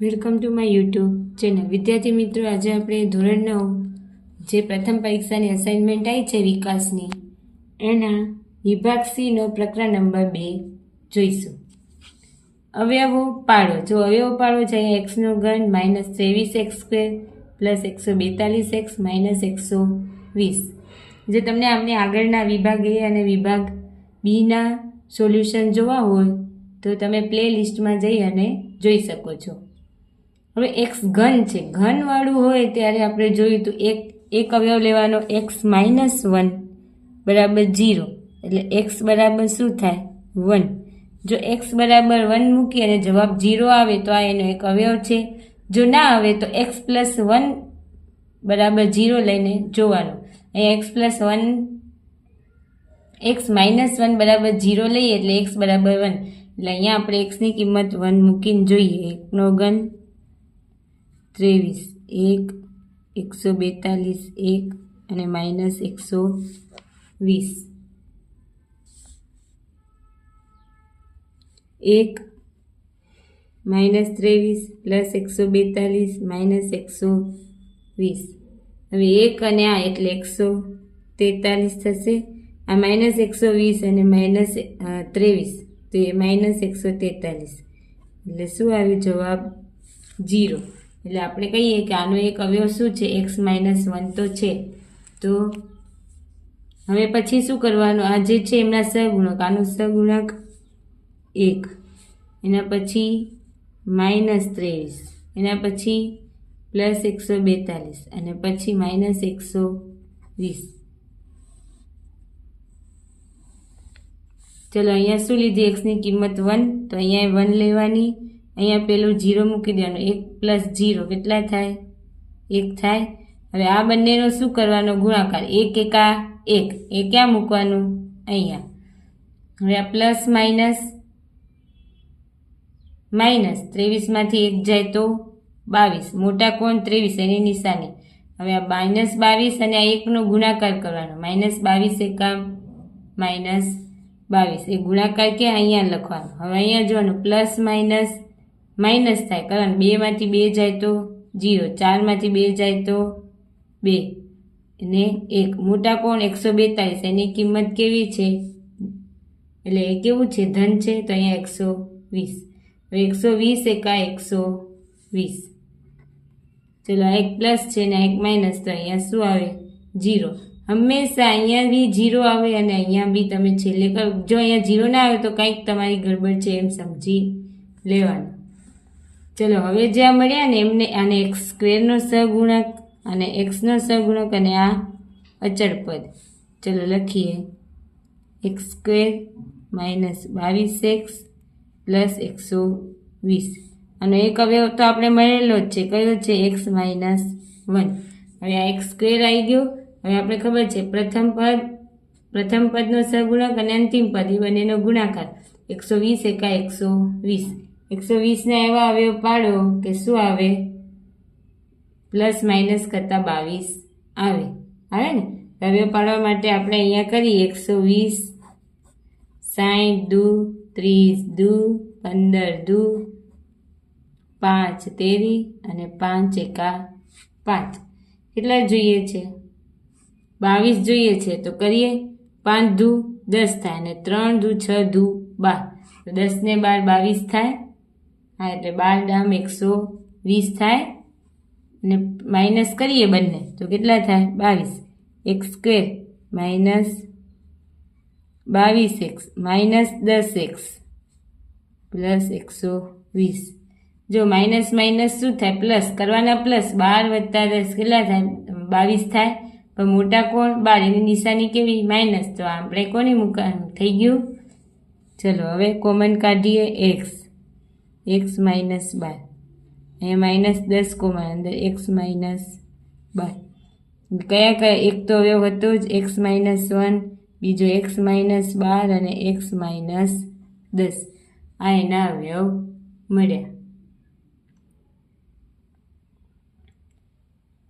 Welcome to my YouTube channel વિદ્યાર્થી મિત્રો, આજે આપણે ધોરણ નવ, જે પ્રથમ પરીક્ષાની અસાઇનમેન્ટ આવી છે વિકાસની, એના વિભાગ સીનો પ્રકરણ નંબર બે જોઈશું. અવયવો પાડો. જો અવયવો પાડો છે, અહીંયા એક્સનો ઘન માઇનસ ત્રેવીસ એક્સ સ્ક્વેર પ્લસ એકસો બેતાલીસ એક્સ માઇનસ એકસો વીસ. જે તમને આમને આગળના વિભાગ એ અને વિભાગ બીના સોલ્યુશન જોવા હોય, તો તમે પ્લે લિસ્ટમાં જઈ અને જોઈ શકો છો. હવે એક્સ ઘન છે. ઘનવાળું હોય ત્યારે આપણે જોયું તો એક એક અવયવ લેવાનો એક્સ માઇનસ વન બરાબર જીરો એટલે એક્સ બરાબર શું થાય? વન જો એક્સ બરાબર વન મૂકી અને જવાબ જીરો આવે તો આ એનો એક અવયવ છે. જો ના આવે તો એક્સ પ્લસ વન બરાબર જીરો લઈને જોવાનું. અહીંયા X plus one X minus one બરાબર જીરો લઈએ એટલે એક્સ બરાબર વન એટલે અહીંયા આપણે એક્સની કિંમત વન મૂકીને જોઈએ. એકનો ઘન ત્રેવીસ, એક, એકસો બેતાલીસ, એક અને માઇનસ એકસો વીસ. એક માઇનસ ત્રેવીસ, પ્લસ એકસો બેતાલીસ માઇનસ એકસો વીસ. હવે એક અને આ એટલે એકસો તેતાલીસ થશે. આ માઇનસ એકસો વીસ અને માઇનસ ત્રેવીસ, તો એ માઇનસ એકસો તેતાલીસ. એટલે શું આવ્યું? જવાબ જીરો એટલે આપણે કહીએ કે આનો એક અવયવ શું છે? એક્સ માઇનસ વન તો છે. તો હવે પછી શું કરવાનું? આ જે છે એમના સહગુણક, આનો સહગુણક એક. એના પછી માઇનસ ત્રેવીસ. એના પછી પ્લસ એકસો બેતાલીસ. અને પછી માઇનસ એકસો વીસ. ચલો, અહીંયા શું લીધી? એક્સની કિંમત વન તો અહીંયા વન લેવાની. અહીંયા પેલું જીરો મૂકી દેવાનું. એક પ્લસ જીરો કેટલા થાય? એક થાય. હવે આ બંનેનો શું કરવાનો? ગુણાકાર. એક એકા એક. એ ક્યાં મૂકવાનું? અહીંયા. હવે આ પ્લસ માઇનસ માઇનસ ત્રેવીસમાંથી એક જાય તો બાવીસ. મોટા કોણ? ત્રેવીસ. એની નિશાની. હવે આ માઇનસ બાવીસ અને આ એકનો ગુણાકાર કરવાનો. માઇનસ બાવીસ એકા માઇનસ બાવીસ. એ ગુણાકાર ક્યાં? અહીંયા લખવાનો. હવે અહીંયા જોવાનું. પ્લસ માઇનસ માઇનસ થાય. કારણ બેમાંથી બે જાય તો જીરો, ચારમાંથી બે જાય તો બે. અને એક મોટા કોણ એકસો બેતાલીસ, એની કિંમત કેવી છે? એટલે એ કેવું છે? ધન છે, તો અહીંયા એકસો વીસ. એકસો વીસ એકા એકસો વીસ. ચલો એક પ્લસ છે ને એક માઇનસ તો અહીંયા શું આવે? જીરો. હંમેશા અહીંયા બી જીરો આવે અને અહીંયા બી તમે છેલ્લે કરો જો અહીંયા જીરો ના આવે તો કંઈક તમારી ગડબડ છે એમ સમજી લેવાનું. ચલો, હવે જ્યાં મળ્યા ને એમને આને એક્સ સ્ક્વેરનો સહગુણક અને એક્સનો સહગુણક અને આ અચળ પદ. ચલો, લખીએ. એક્સ સ્ક્વેર માઇનસ બાવીસ એક્સ પ્લસ એકસો વીસ. અને એક હવે તો આપણે મળેલો જ છે. કયો છે? એક્સ માઇનસ વન હવે આ એક્સ સ્ક્વેર આવી ગયો. હવે આપણે ખબર છે, પ્રથમ પદ, પ્રથમ પદનો સહગુણક અને અંતિમ પદ, એ બંનેનો ગુણાકાર. એકસો વીસ એકા એકસો વીસ. એકસો વીસના એવા અવયવ પાડો કે શું આવે? પ્લસ માઇનસ કરતાં બાવીસ આવે. આવે ને? અવયવ પાડવા માટે આપણે અહીંયા કરીએ એકસો વીસ. સાઠ દુ, ત્રીસ દુ, પંદર દુ, પાંચ તેરી અને પાંચ એકા પાંચ. કેટલા જોઈએ છે? બાવીસ જોઈએ છે તો કરીએ. પાંચ દુ દસ થાય અને ત્રણ દુ છ દુ બાર. તો દસ ને બાર બાવીસ થાય. હા, એટલે બાર ડામ એકસો વીસ થાય અને માઇનસ કરીએ બંને, તો કેટલા થાય? બાવીસ. એક્સ સ્ક્વેર માઇનસ બાવીસ એક્સ, માઇનસ દસ એક્સ પ્લસ એકસો વીસ. જો માઇનસ માઇનસ શું થાય? પ્લસ. કરવાના પ્લસ બાર વત્તા દસ કેટલા થાય? બાવીસ થાય. પણ મોટા કોણ? બાર. એની નિશાની કેવી? માઇનસ. તો આપણે કોની મૂકવાનું? થઈ ગયું? ચલો, હવે કોમન કાઢીએ એક્સ. એક્સ માઇનસ બાર અહીંયા માઇનસ દસ કોમા, અંદર એક્સ માઇનસ બાર કયા કયા, એક તો અવયવ હતો જ એક્સ માઇનસ વન બીજો એક્સ માઇનસ બાર અને એક્સ માઇનસ દસ. આ એના અવયવ મળ્યા.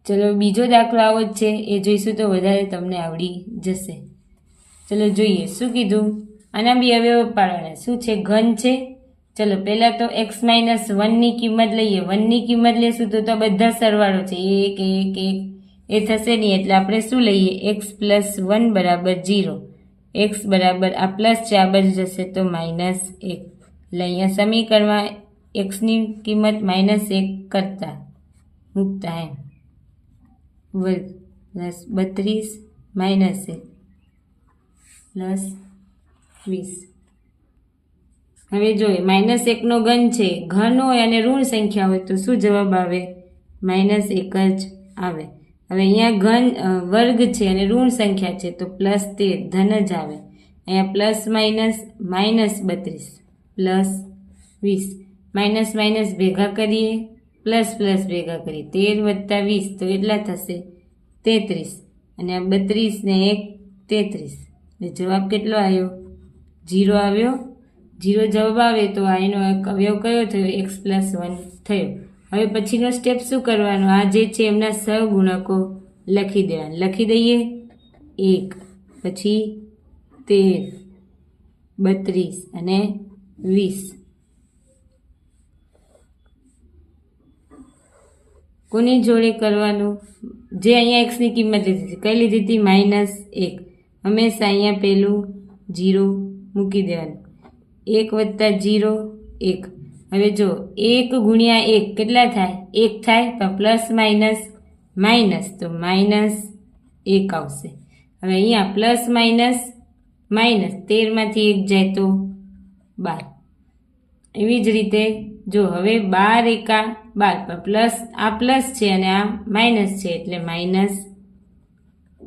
ચલો, બીજો દાખલો આવો જ છે. એ જોઈશું તો વધારે તમને આવડી જશે. ચલો, જોઈએ. શું કીધું? આના બી અવયવ પાડવાના. શું છે? ઘન છે? ચલો, પહેલાં તો એક્સ માઇનસ વનની કિંમત લઈએ. વનની કિંમત લેશું તો તો બધા સરવાળો છે. એક એક એક. એ થશે નહીં, એટલે આપણે શું લઈએ? એક્સ પ્લસ વન બરાબર જીરો એક્સ બરાબર, આ પ્લસ છે, આ બાજુ જશે તો માઇનસ એક. એટલે અહીંયા સમીકરણમાં એક્સની કિંમત માઇનસ એક કરતા મૂકતા એમ. વર્ગ પ્લસ બત્રીસ માઇનસ એક પ્લસ વીસ. હવે જોઈએ માઇનસ એકનો ઘન છે, ઘન હોય અને ઋણ સંખ્યા હોય તો શું જવાબ આવે? માઇનસ એક જ આવે. હવે અહીંયા ઘન વર્ગ છે અને ઋણ સંખ્યા છે તો પ્લસ તેર, ધન જ આવે. અહીંયા પ્લસ માઇનસ માઇનસ બત્રીસ, પ્લસ વીસ. માઇનસ માઇનસ ભેગા કરીએ, પ્લસ પ્લસ ભેગા કરીએ. તેર વત્તા વીસ તો કેટલા થશે તેત્રીસ. અને આ બત્રીસ ને એક તેત્રીસ. એટલે જવાબ કેટલો આવ્યો? જીરો આવ્યો. જીરો જવાબ આવે તો આ એનો અવયવ કયો થયો? એક્સ પ્લસ વન થયો. હવે પછીનો સ્ટેપ શું કરવાનો? આ જે છે એમના સહગુણકો લખી દેવાના. લખી દઈએ. એક, પછી તેર, બત્રીસ અને વીસ. કોની જોડે કરવાનું? જે અહીંયા એક્સની કિંમત લીધી હતી. કઈ લીધી હતી? માઇનસ એક. હંમેશા અહીંયા પેલું જીરો મૂકી દેવાનું. એક વત્તા જીરો એક. હવે જો એક ગુણ્યા એક કેટલા થાય? એક થાય તો પ્લસ માઇનસ માઇનસ, તો માઇનસ એક આવશે. હવે અહીંયા પ્લસ માઇનસ માઇનસ તેરમાંથી એક જાય તો બાર. એવી જ રીતે જો હવે બાર એકા બાર, પણ પ્લસ, આ પ્લસ છે અને આ માઇનસ છે એટલે માઇનસ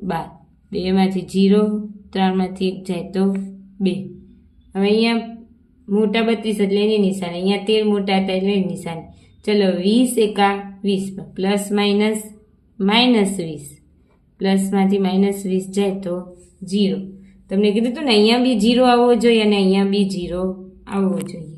બાર. બેમાંથી જીરો ત્રણમાંથી એક જાય તો બે. હવે અહીંયા મોટા બત્રીસ એટલે એની નિશાની. અહીંયા તેર મોટા હતા એટલે એની નિશાની. ચલો, વીસ એકા વીસ પ્લસ માઇનસ માઇનસ વીસ. પ્લસમાંથી માઇનસ વીસ જાય તો જીરો તમને કીધું હતું ને, અહીંયા બી જીરો આવવો જોઈએ અને અહીંયા બી જીરો આવવો જોઈએ.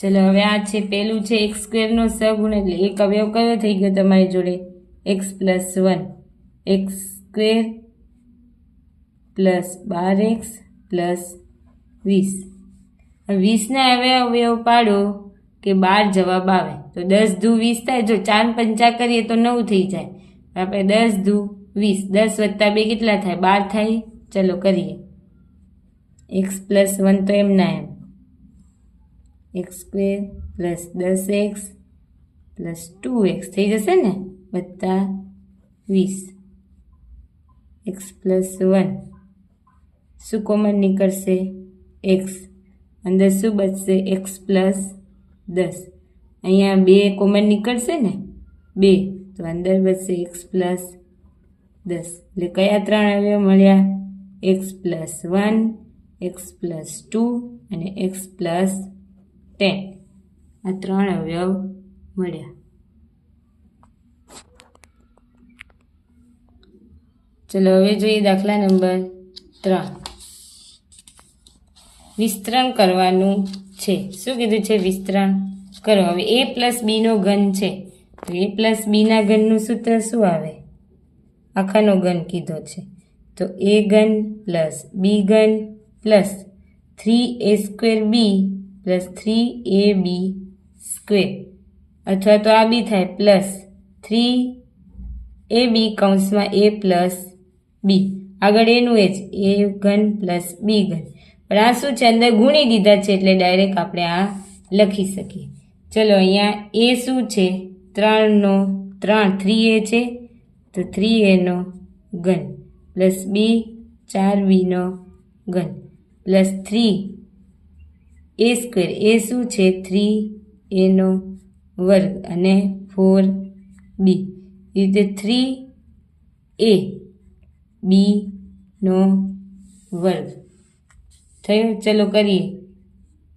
ચલો, હવે આ છે, પેલું છે, એક્સ સ્ક્વેરનો સગુણ એટલે એક અવયવ કયો થઈ ગયો તમારી જોડે? X plus one. X square plus બાર એક્સ પ્લસ વીસ. વીસના હવે અવયવ પાડો કે બાર જવાબ આવે. તો દસ ધુ વીસ થાય. જો ચાર પંચા કરીએ તો નવ થઈ જાય. આપણે દસ ધુ વીસ. દસ વત્તા બે કેટલા થાય? બાર થાય. ચલો કરીએ. એક્સ પ્લસ વન તો એમના એમ. એક્સ સ્ક્વેર પ્લસ દસ એક્સ પ્લસ ટુ એક્સ થઈ જશે ને? વત્તા વીસ. X plus one. શું કોમન નીકળશે? એક્સ અંદર શું બચશે? એક્સ પ્લસ દસ. અહીંયા બે કોમન નીકળશે ને? બે. તો અંદર બચશે એક્સ પ્લસ દસ. એટલે કયા ત્રણ અવયવ મળ્યા? X plus one X plus two અને એક્સ પ્લસ ટેન આ ત્રણ અવયવ મળ્યા. ચલો હવે જોઈએ દાખલા નંબર ત્રણ. વિસ્તરણ કરવાનું છે. શું કીધું છે? વિસ્તરણ કરો. હવે એ પ્લસ બીનો ઘન છે. તો એ પ્લસ બીના ઘનનું સૂત્ર શું આવે? આખાનો ઘન કીધો છે. તો એ ઘન પ્લસ બી ઘન plus three A square B plus three A B square અથવા તો આ બી થાય પ્લસ થ્રી એ બી કૌંસમાં એ પ્લસ બી આગળ એનું એ જ. એ ઘન પ્લસ બી ઘન. પણ આ શું છે અંદર ગુણી દીધા છે એટલે ડાયરેક્ટ આપણે આ લખી શકીએ. ચલો અહીંયા એ શું છે? ત્રણનો ત્રણ થ્રી એ છે, તો થ્રી એનો ઘન. પ્લસ બી ચાર બીનો ઘન. Plus three A square. એ શું છે? થ્રી એનો વર્ગ અને ફોર બી. રીતે થ્રી એ બીનો વર્ગ. થયો? ચલો કરીએ.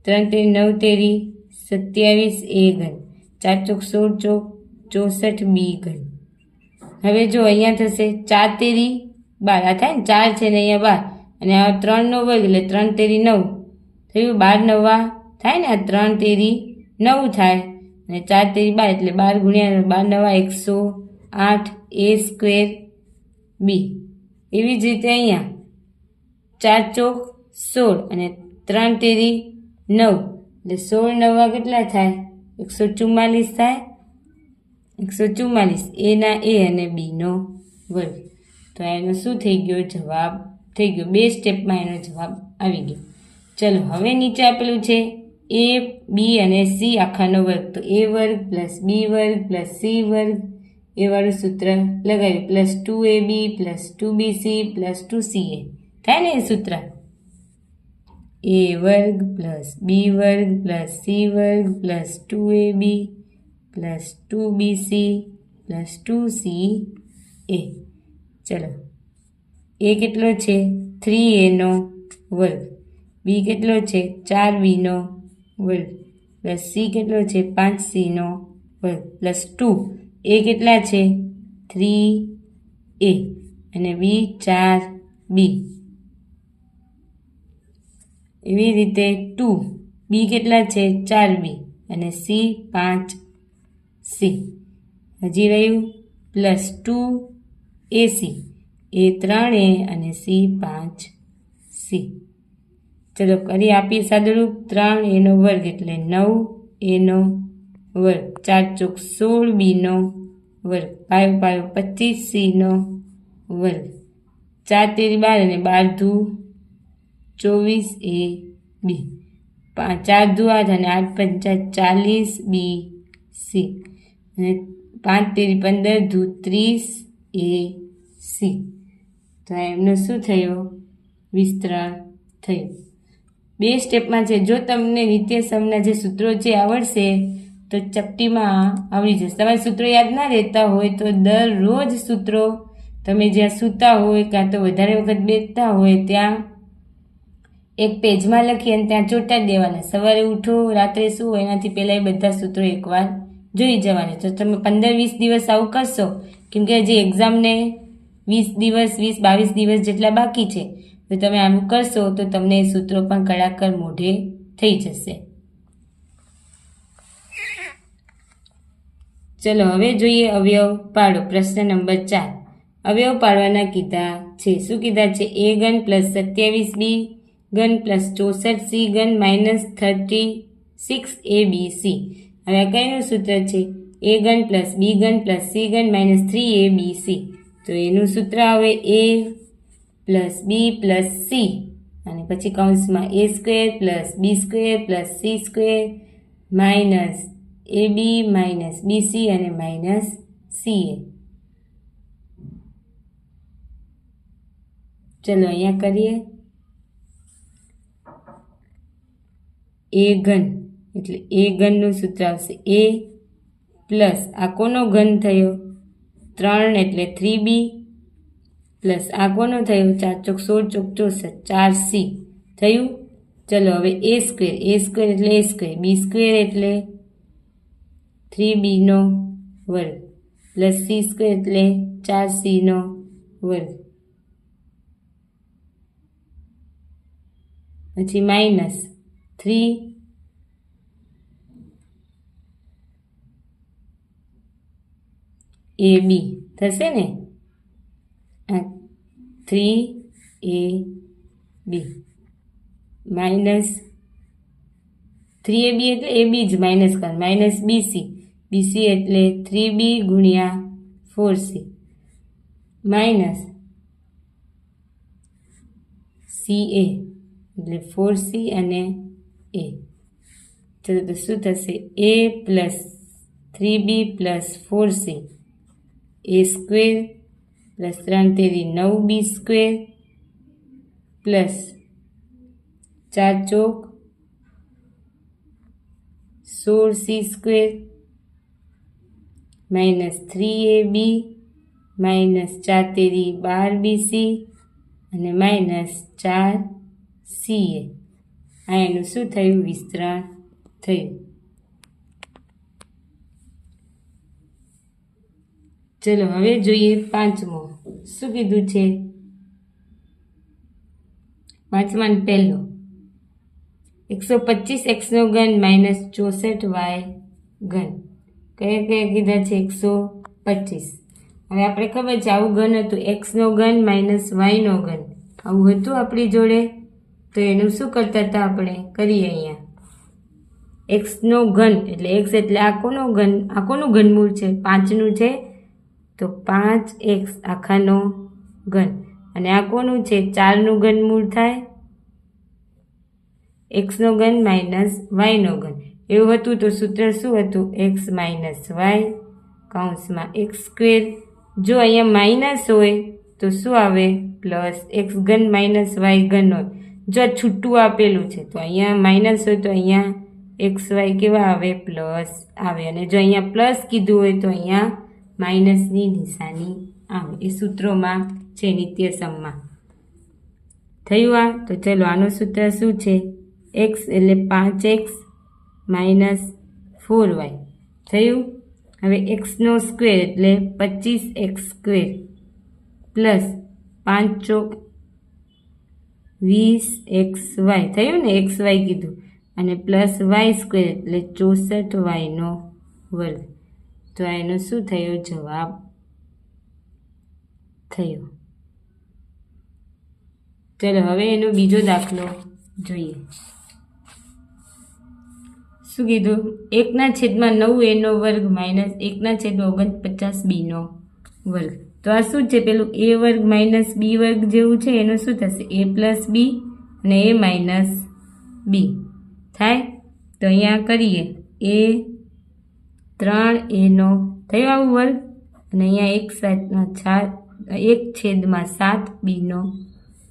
ત્રણ તેરી નવ તેરી સત્યાવીસ એ ઘન. ચાર ચોક સોળ ચોક ચોસઠ બી ઘન. હવે જો અહીંયા થશે ચાર તેરી બાર. આ થાય ને? ચાર છે ને અહીંયા બાર. અને આ ત્રણનો વર્ગ એટલે ત્રણ તેરી નવ. થયું? બાર નવા. થાય ને? આ ત્રણ તેરી નવ થાય. અને ચાર તેરી બાર એટલે બાર ગુણ્યા બાર નવા એકસો આઠ એ સ્ક્વેર બી. એવી જ રીતે અહીંયા. ચાર ચોક સોળ અને ત્રણ તેરી નવ. એટલે સોળ નવા કેટલા થાય? એકસો ચુમ્માલીસ થાય. એકસો ચુમ્માલીસ એના એ અને બીનો વર્ગ. તો એનો શું થઈ ગયો? જવાબ થઈ ગયો. બે સ્ટેપમાં એનો જવાબ આવી ગયો. ચલો, હવે નીચે આપેલું છે એ, બી અને સી આખાનો વર્ગ. તો એ વર્ગ પ્લસ બી વર્ગ પ્લસ સી વર્ગ. એ વાળું સૂત્ર લગાવ્યું plus two A B, plus two B C, plus two C A. થાય ને એ સૂત્ર? એ વર્ગ પ્લસ બી વર્ગ પ્લસ સી વર્ગ plus two A B plus two B C plus two C A ચલો એ કેટલો છે થ્રી એનો વર્ગ બી કેટલો છે ચાર બીનો વર્ગ પ્લસ સી કેટલો છે પાંચ સીનો વર્ગ પ્લસ ટુ એ કેટલા છે થ્રી એ અને બી ચાર બી એવી રીતે ટુ. બી કેટલા છે? ચાર બી. અને સી પાંચ સી. હજી રહ્યું? પ્લસ ટુ એસી એ ત્રણ એ અને સી પાંચ સી. ચલો કરી આપીએ સાદુરૂપ ત્રણ એનો વર્ગ એટલે નવ એનો વર્ગ. ચાર ચોક સોળ બીનો વર્ગ. પાયો પાયો પચીસ સીનો વર્ગ. ચાર તેરી બાર અને બાર ધુ ચોવીસ એ બી. ચાર દુ આઠ અને આઠ પંચા ચાલીસ બી સી. અને પાંચ તેરી પંદર ધુ ત્રીસ એ સી. તો એમનો શું થયો? વિસ્તરણ થયું. બે સ્ટેપમાં છે. જો તમને નિત્ય સમના જે સૂત્રો જે આવડશે, તો ચપટીમાં આવડી જશે. તમારે સૂત્રો યાદ ના રહેતા હોય, તો દરરોજ સૂત્રો તમે જ્યાં સૂતા હોય, કાં તો વધારે વખત બેસતા હોય, ત્યાં એક પેજમાં લખી અને ત્યાં ચોંટાડી દેવાના. સવારે ઉઠો, રાત્રે શું એનાથી પહેલાં એ બધા સૂત્રો એકવાર જોઈ જવાના. તો તમે પંદર વીસ દિવસ આવું કરશો, કેમ કે હજી એક્ઝામને વીસ દિવસ, વીસ, બાવીસ દિવસ જેટલા બાકી છે, તો તમે આમ કરશો તો તમને એ સૂત્રો પણ કળાકર મોઢે થઈ જશે. ચલો, હવે જોઈએ અવયવ પાડો. પ્રશ્ન નંબર ચાર. અવયવ પાડવાના કીધા છે. શું કીધા છે? એ ગન પ્લસ સત્યાવીસ બી ગન પ્લસ ચોસઠ C gun minus thirty six A B C. હવે આ કઈનું સૂત્ર છે? એ ગન પ્લસ બી ગન plus C gun minus three A B C. તો એનું સૂત્ર આવે A plus B plus C. અને પછી કૌંસમાં A square plus B square plus C square minus A B minus B C અને માઇનસ સી એ. ચલો, અહીંયા કરીએ. એ ઘન. એટલે એ ઘનનું સૂત્ર આવશે એ પ્લસ આ કોનો ઘન થયો? ત્રણ એટલે થ્રી બી પ્લસ આ કોનો થયો? ચાર ચોક સોળ ચોક ચોસઠ. ચાર સી. થયું? ચલો હવે એ સ્ક્વેર. એ સ્ક્વેર એટલે એ સ્ક્વેર. બી સ્ક્વેર એટલે થ્રી બીનો વર્ગ. પ્લસ સી સ્ક્વેર એટલે ચાર સીનો વર્ગ. પછી માઇનસ. થ્રી એ બી થશે ને three A B minus three A B એટલે એ બી જ માઇનસ કર માઇનસ બીસી બીસી એટલે થ્રી બી ગુણ્યા four C minus C A એટલે ફોર સી અને એ તો શું થશે A plus three B plus four C A square plus ત્રણ તેરી નવ બી સ્ક્વેર પ્લસ ચાર ચોક સોળ C square minus three A B minus ચાર તેરી બાર બી સી અને માઇનસ ચાર સી એ આ એનું શું થયું? વિસ્તરણ થયું. ચલો, હવે જોઈએ પાંચમો. શું કીધું છે? પાંચમાં પહેલો. એકસો પચીસ એક્સનો ઘન માઇનસ ચોસઠ વાય ઘન. કયા કયા કીધા છે? એકસો પચીસ. હવે આપણે ખબર છે, આવું ઘન હતું. એક્સનો ઘન માઇનસ વાયનો ઘન. આવું હતું આપણી જોડે? તો એનું શું કરતા હતા આપણે? કરીએ અહીંયા. એક્સનો ઘન, એટલે એક્સ એટલે આખોનો ઘન આખોનું ઘનમૂળ છે, પાંચનું છે, તો પાંચ એક્સ આખાનો ઘન. અને આ કોનું છે, ચારનું ઘનમૂળ થાય. એક્સનો ઘન માઇનસ વાયનો ઘન. એવું હતું તો સૂત્ર શું હતું? એક્સ માઇનસ વાય કૌંસમાં એક્સ સ્ક્વેર. જો અહીંયા માઇનસ હોય તો શું આવે? પ્લસ એક્સ ઘન માઇનસ વાય ઘન હોય. જો છૂટું આપેલું છે, તો અહીંયા માઇનસ હોય તો અહીંયા એક્સ વાય કેવા આવે? પ્લસ આવે. અને જો અહીંયા પ્લસ કીધું હોય તો અહીંયા માઇનસની નિશાની આવે. એ સૂત્રોમાં છે નિત્યસમમાં. થયું આ? તો ચલો આનું સૂત્ર શું છે? એક્સ એટલે પાંચ એક્સ માઇનસ ફોર વાય થયું? હવે એક્સનો સ્ક્વેર એટલે પચીસ એક્સ સ્ક્વેર પ્લસ પાંચ ચોક વીસ એક્સ વાય. થયું ને? એક્સ વાય કીધું. અને પ્લસ વાય સ્ક્વેર એટલે ચોસઠ વાયનો વર્ગ. તો એનો શું થયો? જવાબ થયો. ચલો, હવે એનો બીજો દાખલો જોઈએ. શું કીધું? એકના છેદમાં નવ એનો વર્ગ માઇનસ એકના છેદમાં ઓગણપચાસ બીનો વર્ગ. તો આ શું છે? પેલું એ વર્ગ માઇનસ બી વર્ગ જેવું છે, એનું શું થશે? એ પ્લસ બી અને એ માઇનસ બી થાય? તો અહીંયા કરીએ. એ ત્રણ એનો થયો આવું વર્ગ? અને અહીંયા એક સાતમાં ચાર, એક છેદમાં સાત બીનો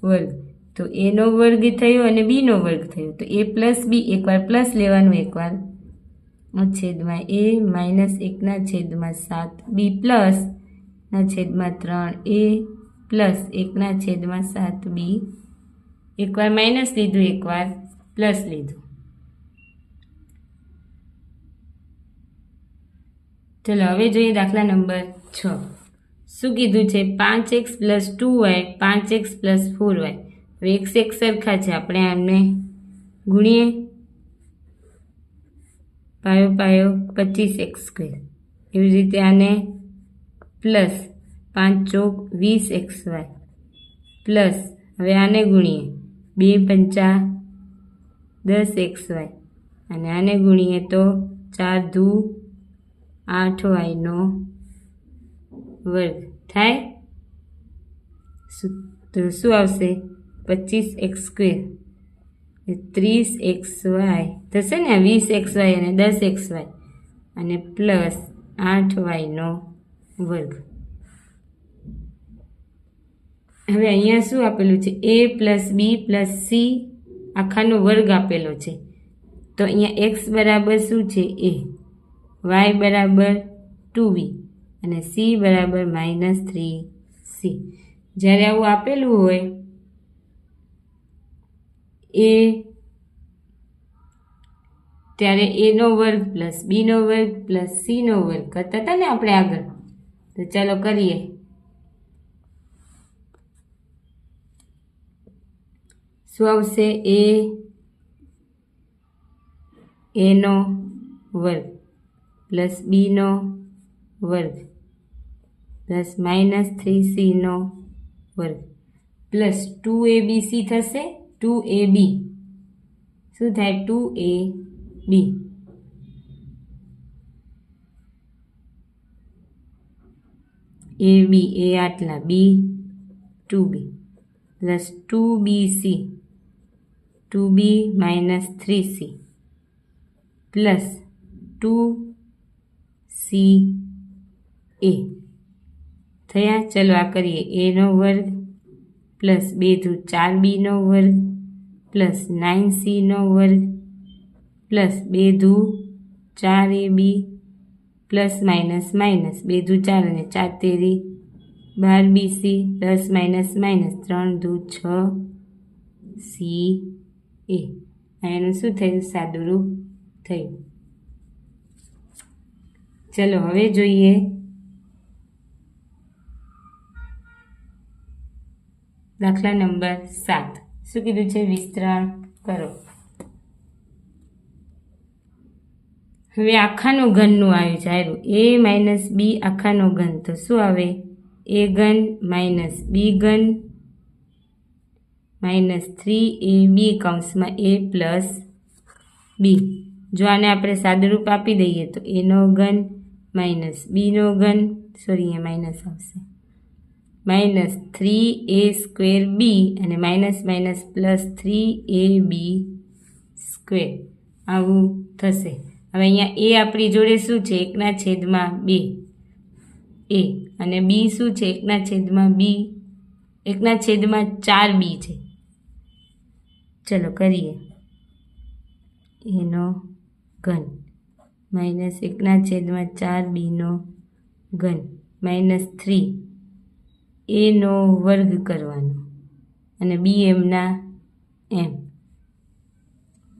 વર્ગ. તો એનો વર્ગ થયો અને બીનો વર્ગ થયો. તો એ પ્લસ બી એકવાર પ્લસ લેવાનું એકવાર. છેદમાં એ માઇનસ એકના છેદમાં સાત બી પ્લસ ના છેદમાં ત્રણ એ પ્લસ એકના છેદમાં સાત બી. એકવાર માઇનસ લીધું, એકવાર પ્લસ લીધું. ચલો, હવે જોઈએ દાખલા નંબર છ. શું કીધું છે? પાંચ એક્સ પ્લસ ટુ વાય, પાંચ એક્સ પ્લસ ફોર વાય. હવે એક્સ એક સરખા છે. આપણે આમને ગુણીએ. પાયો પાયો, પચીસ એક્સ સ્ક્વેર. એવી રીતે આને પ્લસ પાંચ ચોક વીસ એક્સ વાય પ્લસ હવે આને ગુણીએ. બે પંચા દસ એક્સ વાય અને આને ગુણીએ તો ચાર ધુ આઠ વાયનો વર્ગ થાય. તો શું આવશે? પચીસ એક્સ સ્ક્વેર. ત્રીસ એક્સ વાય થશે ને? વીસ એક્સ વાય અને દસ એક્સ વાય અને પ્લસ આઠ વાયનો વર્ગ. હવે અહીંયા શું આપેલું છે? A plus B plus C આખાનો વર્ગ આપેલો છે. તો અહીંયા એક્સ બરાબર શું છે? એ વાય બરાબર ટુ બી અને સી બરાબર માઇનસ થ્રી સી જ્યારે આવું આપેલું હોય એ ત્યારે એનો વર્ગ પ્લસ બીનો વર્ગ પ્લસ સીનો વર્ગ. કરતા હતા ને આપણે આગળ? તો ચાલો કરીએ શું આવશે એ એનો વર્ગ પ્લસ બીનો વર્ગ પ્લસ માઇનસ થ્રી સીનો વર્ગ plus two A B C થશે ટુ એ બી શું થાય two A B A B A આટલા B two B plus two B C two B minus three C plus two C A થયા, ચલો આ કરીએ. એનો વર્ગ પ્લસ બે ધુ ચાર બીનો વર્ગ પ્લસ નાઇન સીનો વર્ગ પ્લસ બે ધુ ચાર A B plus minus minus બે દૂ ચાર અને ચાર તેરી. બાર બીસી પ્લસ માઇનસ માઇનસ ત્રણ દૂ છ સી એ. એનું શું થયું? સાદુરૂપ થયું. ચલો, હવે જોઈએ. દાખલા નંબર સાત. શું કીધું છે? વિસ્તરણ કરો. હવે આખાનું ઘનનું આવ્યું છે. એ માઇનસ બી આખાનો ઘન. તો શું આવે? એ ઘન માઇનસ બી ઘન માઇનસ થ્રી એ બી કૌંસમાં એ પ્લસ બી જો આને આપણે સાદુરૂપ આપી દઈએ તો એનો ઘન માઇનસ બીનો ઘન સોરી અહીંયા માઇનસ આવશે. Minus three A square B અને minus minus plus three A B square આવું થશે. હવે અહીંયા એ આપણી જોડે શું છે? એકના છેદમાં બે. એ અને બી શું છે? એકના છેદમાં બી. એકના છેદમાં ચાર બી છે. ચલો કરીએ. એનો ઘન. માઇનસ એકના છેદમાં ચાર બીનો ઘન. Minus three. એનો વર્ગ કરવાનો. અને બી એમના એમ.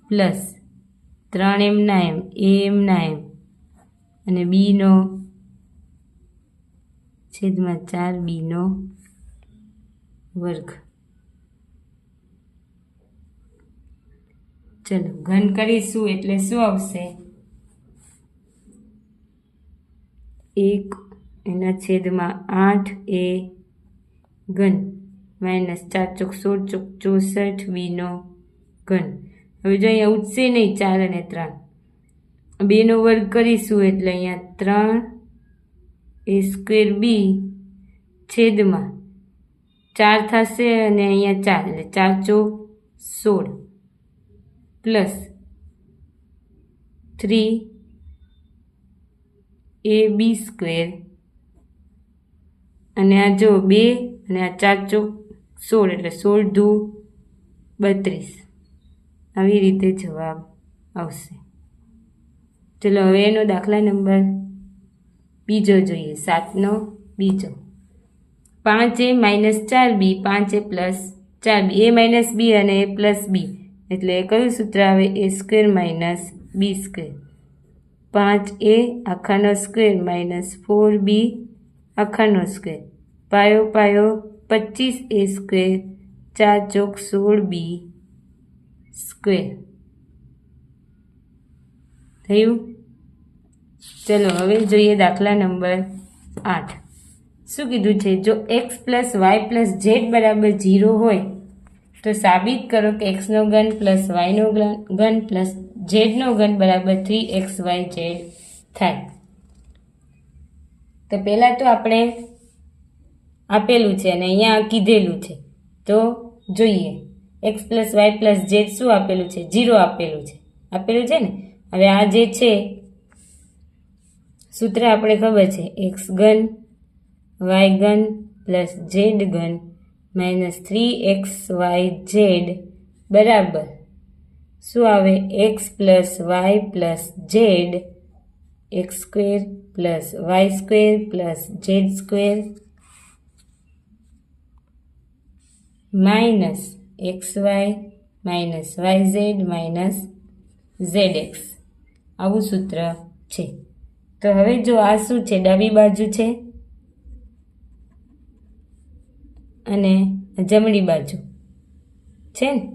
પ્લસ ત્રણ એમના એમ, એ એમના એમ. અને બીનો છેદમાં ચાર બીનો વર્ગ. ચલો, ઘન કરીશું એટલે શું આવશે? એક, એના છેદમાં આઠ એ ઘન. માઇનસ ચાર ચોક સોળ ચોક ચોસઠ બીનો ઘન. હવે જો અહીંયા ઉઠશે નહીં ચાર અને ત્રણ. બેનો વર્ગ કરીશું એટલે અહીંયા ત્રણ, એ સ્ક્વેર બી છેદમાં ચાર થશે અને અહીંયા ચાર, એટલે ચાર ચોક સોળ. Plus three, A B square. અને આ જો બે, અને આ ચાર ચોક સોળ, એટલે સોળ દુ બત્રીસ. આવી રીતે જવાબ આવશે. ચલો, હવે એનો દાખલા નંબર બીજો જોઈએ. સાતનો બીજો. પાંચ એ માઇનસ ચાર બી, પાંચ એ પ્લસ ચાર બી. એ માઇનસ બી અને એ પ્લસ બી. એટલે કયું સૂત્ર આવે? A square minus B square. પાંચ એ આખાનો સ્ક્વેર માઇનસ ફોર બી આખાનો સ્ક્વેર. પાયો પાયો પચીસ એ સ્ક્વેર. ચાર ચોક સોળ બી. સ્ક્વેર. થયું? ચલો, હવે જોઈએ દાખલા નંબર આઠ. શું કીધું છે? જો X plus Y plus Z બરાબર ઝીરો હોય, તો સાબિત કરો કે એક્સનો ઘન પ્લસ વાયનો ઘન પ્લસ ઝેડનો ઘન બરાબર થ્રી એક્સ વાય ઝેડ થાય. તો પહેલાં તો આપણે આપેલું છે અને અહીંયા કીધેલું છે. તો જોઈએ. X plus Y plus Z શું આપેલું છે? જીરો આપેલું છે. આપેલું છે ને? હવે આ જે છે, સૂત્ર આપણે ખબર છે. એક્સ ઘન વાય ઘન પ્લસ ઝેડ ઘન minus three X Y Z બરાબર. શું આવે? X plus Y plus Z X square plus Y square plus Z square minus X Y minus Y Z minus Z X આવું સૂત્ર છે. તો હવે જો આ શું છે? ડાબી બાજુ છે અને જમણી બાજુ. છે ને?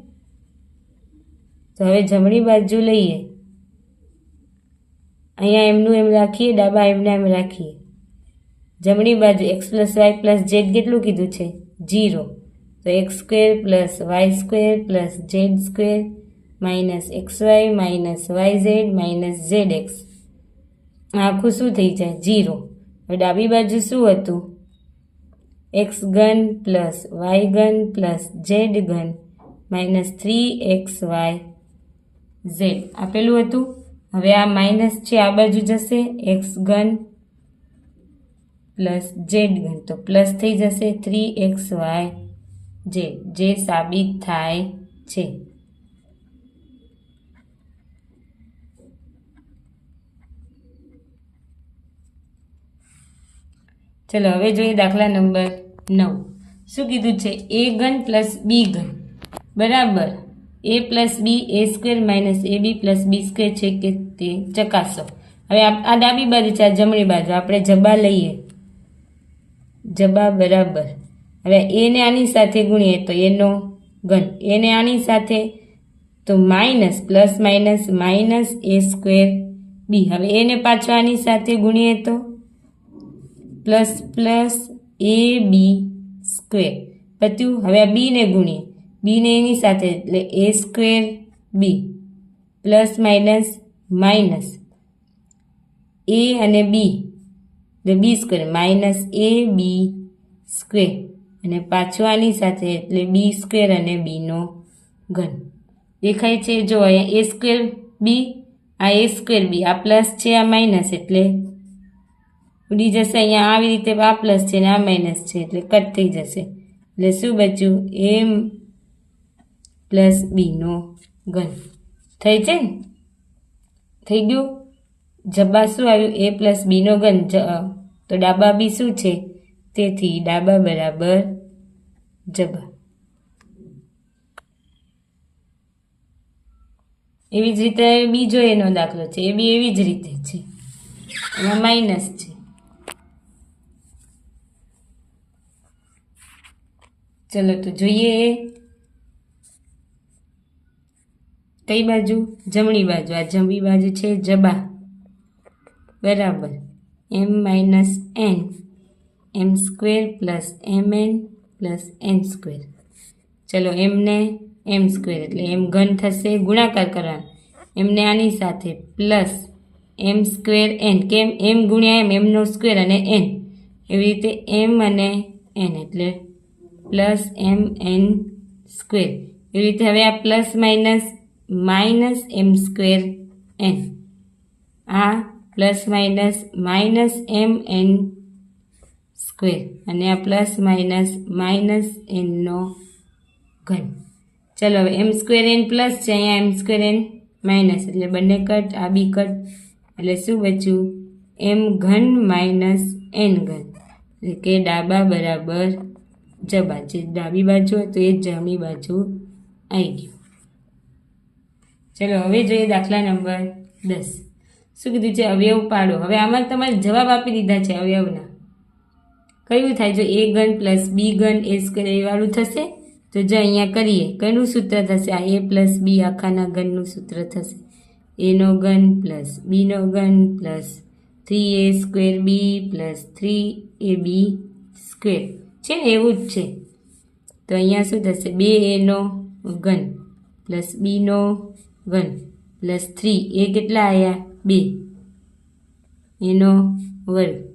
તો હવે જમણી બાજુ લઈએ. અહીંયા એમનું એમ રાખીએ, ડાબા એમના એમ રાખીએ. જમણી બાજુ X plus Y plus Z કેટલું કીધું છે? જીરો તો X square plus Y square plus Z square minus X Y minus Y Z minus Z X આખું શું થઈ જાય? જીરો હવે ડાબી બાજુ શું હતું? એક્સ ઘન પ્લસ વાય ઘન પ્લસ ઝેડ ઘન minus three X Y Z. આપેલું હતું? હવે આ માઇનસ છે, આ બાજુ જશે. એક્સ ઘન પ્લસ ઝેડ ઘન. તો પ્લસ થઈ જશે થ્રી એક્સ વાય. ઝેડ જે સાબિત થાય છે. ચલો, હવે જોઈએ દાખલા નંબર નવ. શું કીધું છે? એ ઘન પ્લસ બી ઘન. બરાબર. A plus B A square minus A B plus B square છે કે તે ચકાસો. હવે આ ડાબી બાજુ છે, આ જમણી બાજુ. આપણે જબા લઈએ. જબા બરાબર. હવે એને આની સાથે ગુણીએ તો એનો ઘન. એને આની સાથે તો minus plus minus minus A square B. હવે એને પાછો આની સાથે ગુણીએ તો plus plus A B square. પત્યું, હવે આ બીને ગુણીએ. બીને એની સાથે એટલે A square B plus minus minus A અને બી. એટલે B square. Minus A B square. અને પાછું આની સાથે એટલે બી સ્ક્વેર અને બીનો ઘન. દેખાય છે, જો અહીંયા એ સ્ક્વેર બી આ એ સ્ક્વેર બી આ પ્લસ છે, આ માઇનસ એટલે ઉડી જશે અહીંયા આવી રીતે આ પ્લસ છે ને આ માઇનસ છે, એટલે કટ થઈ જશે. એટલે શું બચ્યું? એમ પ્લસ બીનો ઘન. થઈ છે ને? થઈ ગયું? જબા શું આવ્યું? એ પ્લસ બીનો ઘન. તો ડાબા બી શું છે? તેથી ડાબા બરાબર જબા એવી જ રીતે બીજો એનો દાખલો છે. એ બી એવી જ રીતે છે. એમાં માઇનસ છે. ચલો તો જોઈએ. કઈ બાજુ? જમણી બાજુ. આ જમણી બાજુ છે જબા. બરાબર. M minus N M square plus M N plus N square. ચલો એમને એમ સ્ક્વેર એટલે એમ ઘન થશે, ગુણાકાર કરવાનો. એમને આની સાથે પ્લસ એમ સ્ક્વેર એન. કેમ? એમ ગુણ્યા એમ, એમનો સ્ક્વેર અને એન. એવી રીતે એમ અને એન એટલે પ્લસ એમ એન સ્ક્વેર. એવી રીતે હવે આ plus minus minus M square N. આ plus minus minus M N square અને આ પ્લસ માઇનસ માઇનસ એનનો ઘન. ચલો હવે એમ સ્ક્વેર એન પ્લસ છે, અહીંયા એમ સ્ક્વેર એન માઇનસ. એટલે બંને કટ, આ બી કટ. એટલે શું બચ્યું? એમ ઘન માઇનસ એન ઘન. એટલે કે ડાબા બરાબર જબા જે ડાબી બાજુ તો એ જમણી બાજુ આવી ગયું. ચલો હવે જોઈએ દાખલા નંબર દસ. શું કીધું છે? અવયવ પાડો. હવે આમાં તમારે જવાબ આપી દીધા છે અવયવના. કયું થાય? જો એ ગન પ્લસ બી ગન એ સ્ક્વેર એ વાળું થશે, તો જો અહીંયા કરીએ, કયું સૂત્ર થશે? આ એ પ્લસ બી આખાના ગનનું સૂત્ર થશે. એનો ગન પ્લસ બીનો gun plus three A square B plus three A B square છે ને, એવું જ છે. તો અહીંયા શું થશે? બે એનો ગન પ્લસ બીનો ગન પ્લસ થ્રી એ કેટલા આવ્યા બે. એનો વર્ગ.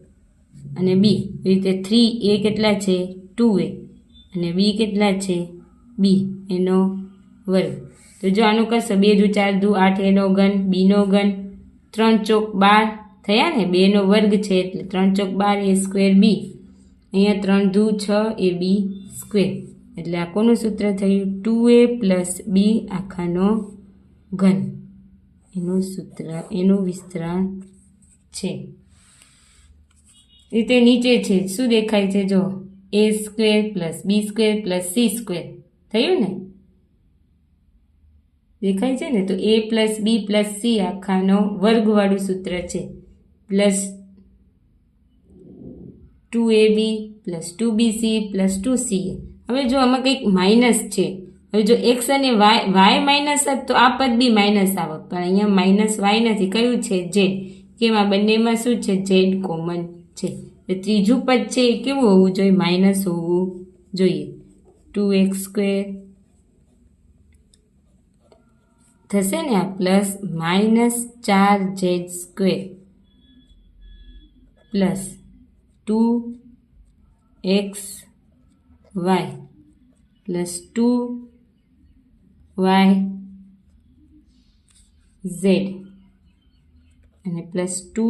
અને બી. રીતે થ્રી એ કેટલા છે? Two A. અને બી કેટલા છે? બી એનો વર્ગ. તો જો આનું કરશો, બે દુ ચાર દુ આઠ, એનો ઘન, બીનો ઘન, ત્રણ ચોક બાર. થયા ને? બેનો વર્ગ છે એટલે ત્રણ ચોક બાર એ સ્ક્વેર બી અહીંયા ત્રણ દુ છ એ બી સ્ક્વેર એટલે આ કોનું સૂત્ર થયું? ટુ એ પ્લસ બી આખાનો ઘન. એનું સૂત્ર, એનું વિસ્તરણ છે. રીતે નીચે છે. શું દેખાય છે? જો A square plus B square plus C square થયું ને? દેખાય છે ને? તો A plus B plus C આખાનો વર્ગવાળું સૂત્ર છે. Plus two A B plus two B C plus two C હવે જો આમાં કંઈક માઇનસ છે. હવે જો એક્સ અને વાય વાય માઇનસ તો આ પદ બી માઇનસ આવે પણ અહીંયા માઇનસ વાય નથી. કયું છે? ઝેડ કેમ? બંનેમાં શું છે? ઝેડ કોમન છે. ત્રીજું પદ છે એ કેવું હોવું જોઈએ? માઇનસ હોવું જોઈએ. ટુ એક્સ સ્ક્વેર થશે ને આ પ્લસ માઇનસ ચાર Z square plus two X Y plus two Y Z. અને પ્લસ ટુ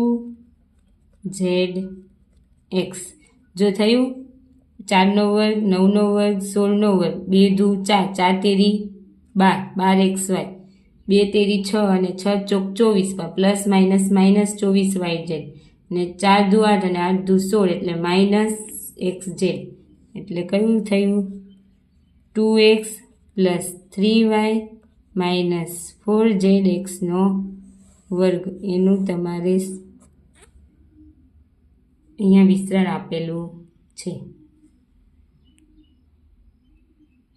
ઝેડ એક્સ. જો થયું ચારનો વર્ગ, નવનો વર્ગ, સોળનો વર્ગ, બે ધુ ચાર ચાર તેરી બાર બાર એક્સ વાય. બે તેરી છ અને છ ચોક ચોવીસ પ્લસ, માઇનસ માઇનસ ચોવીસ વાય ઝેડ. ને ચાર દુ આઠ અને આઠ દુ સોળ એટલે માઇનસ એક્સ ઝેડ. એટલે કયું થયું? Two X plus three Y minus four Z એક્સનો વર્ગ. એનું તમારે અહીંયા વિસ્તરણ આપેલું છે.